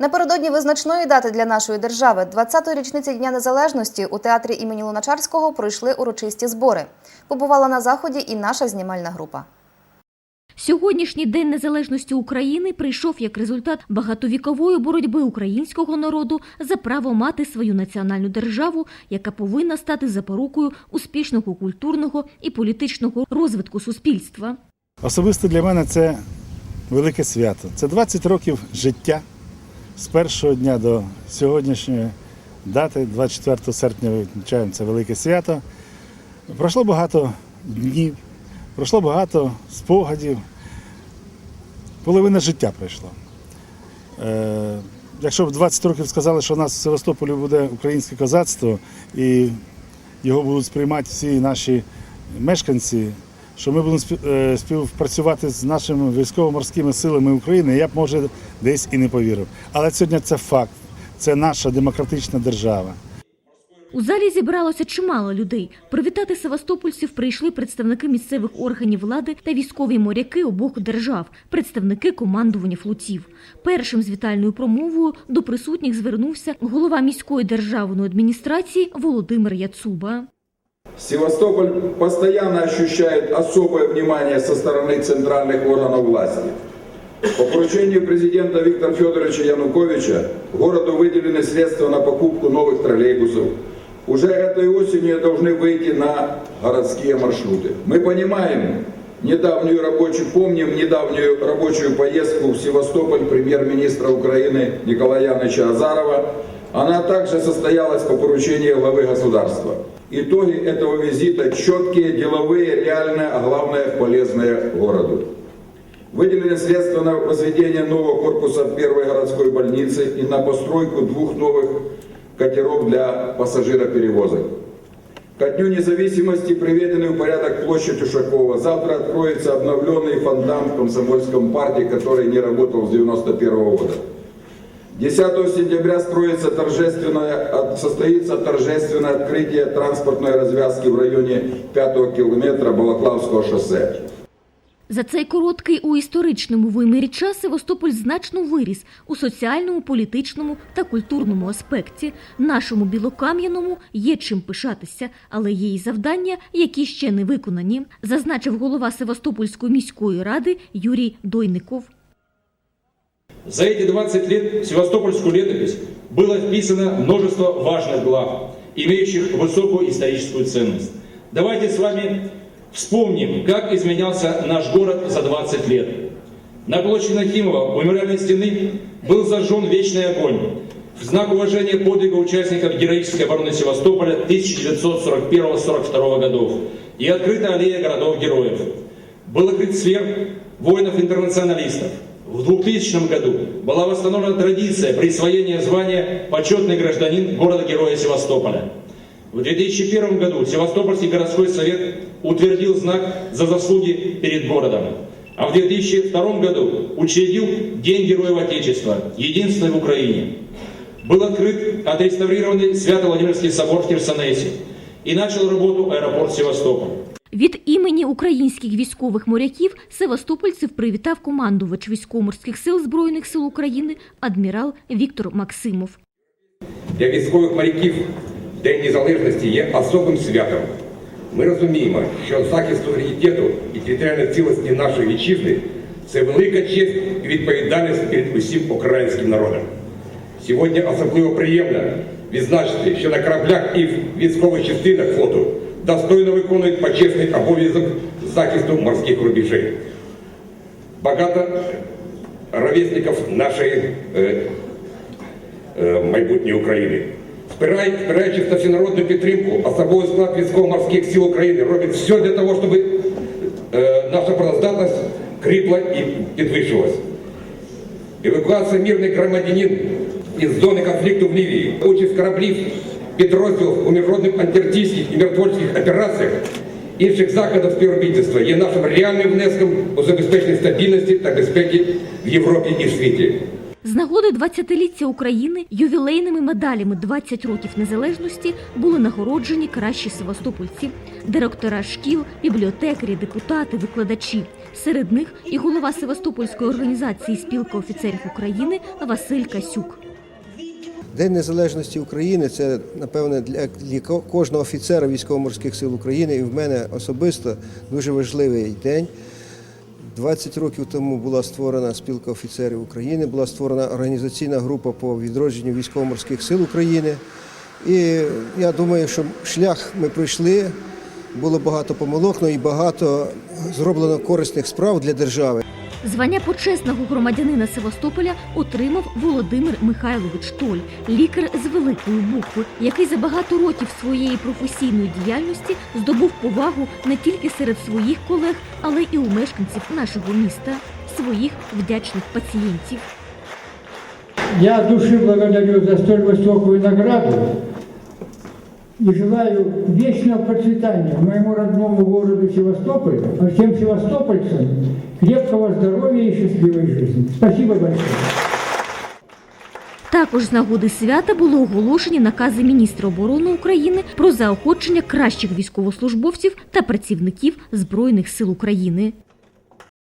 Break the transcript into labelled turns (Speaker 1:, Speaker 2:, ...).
Speaker 1: Напередодні визначної дати для нашої держави 20-ї річниці Дня Незалежності у театрі імені Луначарського пройшли урочисті збори. Побувала на заході і наша знімальна група.
Speaker 2: Сьогоднішній День Незалежності України прийшов як результат багатовікової боротьби українського народу за право мати свою національну державу, яка повинна стати запорукою успішного культурного і політичного розвитку суспільства.
Speaker 3: Особисто для мене це велике свято. Це 20 років життя з першого дня до сьогоднішньої дати, 24 серпня відмічаємо це велике свято. Пройшло багато днів, пройшло багато спогадів. Половина життя пройшла. Е, якщо б 20 років сказали, що у нас в Севастополі буде українське козацтво і його будуть сприймати всі наші мешканці, що ми будемо е, співпрацювати з нашими військово-морськими силами України, я б може десь і не повірив. Але сьогодні це факт. Це наша демократична держава.
Speaker 2: У залі зібралося чимало людей. Привітати севастопольців прийшли представники місцевих органів влади та військові моряки обох держав, представники командування флотів. Першим з вітальною промовою до присутніх звернувся голова міської державної адміністрації Володимир Яцуба.
Speaker 4: Севастополь постоянно ощущает особое внимание со стороны центральных органов власти. По поручению президента Виктора Федоровича Януковича городу выделены средства на покупку новых троллейбусов. Уже этой осенью должны выйти на городские маршруты. Мы понимаем недавнюю рабочую, помним недавнюю рабочую поездку в Севастополь премьер-министра Украины Николая Яновича Азарова. Она также состоялась по поручению главы государства. Итоги этого визита четкие, деловые, реальные, а главное полезные городу. Выделены средства на возведение нового корпуса первой городской больницы и на постройку двух новых катеров для пассажироперевозок. Ко Дню независимости приведены в порядок площадь Ушакова. Завтра откроется обновленный фонтан в Комсомольском парке, который не работал с 91 года. 10 сентября строится торжественное, состоится торжественное открытие транспортной развязки в районе 5 километра Балаклавского шоссе.
Speaker 2: За цей короткий у історичному вимірі час Севастополь значно виріс у соціальному, політичному та культурному аспекті. Нашому білокам'яному є чим пишатися, але є і завдання, які ще не виконані, зазначив голова Севастопольської міської ради Юрій Дойников.
Speaker 5: За эти 20 лет в Севастопольскую летопись было вписано множество важных глав, имеющих высокую историческую ценность. Давайте с вами вспомним, как изменялся наш город за 20 лет. На площади Нахимова у мемориальной стены был зажжен вечный огонь в знак уважения подвига участников героической обороны Севастополя 1941-1942 годов и открыта аллея городов-героев. Был открыт сверх воинов-интернационалистов. В 2000 году была восстановлена традиция присвоения звания «Почетный гражданин города-героя Севастополя». В 2001 году Севастопольский городской совет утвердил знак за заслуги перед городом. А в 2002 году учредил День Героев Отечества, единственный в Украине. Был открыт отреставрированный Свято-Владимирский собор в Херсонесе и начал работу аэропорт Севастополь.
Speaker 2: Від імені українських військових моряків Севастопольців привітав командувач військово-морських сил Збройних сил України адмірал Віктор Максимов.
Speaker 6: Для військових моряків День Незалежності є особим святом. Ми розуміємо, що захист суверенітету і територіальної цілості нашої вітчизни це велика честь і відповідальність перед усім українським народом. Сьогодні особливо приємно відзначити, що на кораблях і в військових частинах флоту достойно виконують почесний обов'язок захисту морських рубежей. Багато ровесників нашої е, е, майбутньої України. Спирай- Спираючись на всенародну підтримку, особовий склад військово-морських сил України робить все для того, щоб е, наша працездатність кріпла і підвищилась. Евакуація мирних громадянин із зони конфлікту в Лівії, участь кораблів, Підрозділів у міжнародних антитерористичних і миротворчих операціях, інших заходів співробітництва є нашим реальним внеском у забезпечення стабільності та безпеки в Європі і в світі.
Speaker 2: З нагоди 20-ліття України ювілейними медалями 20 років незалежності були нагороджені кращі севастопольці, директора шкіл, бібліотекарі, депутати, викладачі. Серед них і голова Севастопольської організації Спілка офіцерів України Василь Касюк.
Speaker 7: День Незалежності України це, напевне, для, кожного офіцера військово-морських сил України і в мене особисто дуже важливий день. 20 років тому була створена спілка офіцерів України, була створена організаційна група по відродженню військово-морських сил України. І я думаю, що шлях ми пройшли, було багато помилок, але і багато зроблено корисних справ для держави.
Speaker 2: Звання почесного громадянина Севастополя отримав Володимир Михайлович Толь, лікар з великої букви, який за багато років своєї професійної діяльності здобув повагу не тільки серед своїх колег, але і у мешканців нашого міста, своїх вдячних пацієнтів.
Speaker 8: Я от благодарю за столь высокую награду и желаю вечного процветания моему родному городу Севастополю, а всем севастопольцам крепкого здоровья и счастливой жизни. Спасибо большое.
Speaker 2: Також з нагоди свята було оголошені накази міністра оборони України про заохочення кращих військовослужбовців та працівників Збройних сил України.